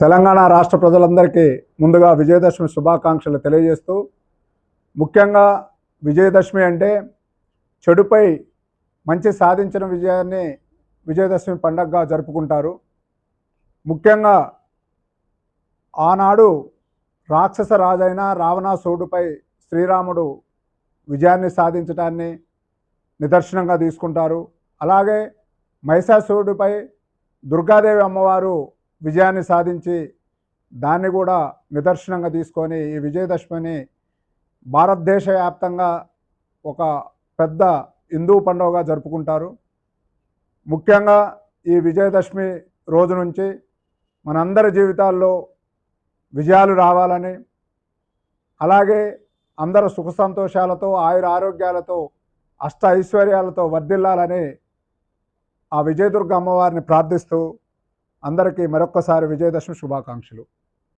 తెలంగాణ రాష్ట్ర ప్రజలందరికీ ముందుగా విజయదశమి శుభాకాంక్షలు తెలియజేస్తూ ముఖ్యంగా విజయదశమి అంటే చెడుపై మంచి సాధించిన విజయాన్ని విజయదశమి పండగగా జరుపుకుంటారు. ముఖ్యంగా ఆనాడు రాక్షస రాజైన రావణాసురుడిపై శ్రీరాముడు విజయాన్ని సాధించడాన్ని నిదర్శనంగా తీసుకుంటారు. అలాగే మహిషాసురుడిపై దుర్గాదేవి అమ్మవారు విజయాన్ని సాధించి దాన్ని కూడా నిదర్శనంగా తీసుకొని ఈ విజయదశమిని భారతదేశ వ్యాప్తంగా ఒక పెద్ద హిందూ పండుగగా జరుపుకుంటారు. ముఖ్యంగా ఈ విజయదశమి రోజు నుంచి మనందరి జీవితాల్లో విజయాలు రావాలని అలాగే అందరూ సుఖ సంతోషాలతో ఆయుర ఆరోగ్యాలతో అష్ట ఐశ్వర్యాలతో వర్ధిల్లాలని ఆ విజయదుర్గ అమ్మవారిని ప్రార్థిస్తూ అందరికీ మరొక్కసారి విజయదశమి శుభాకాంక్షలు.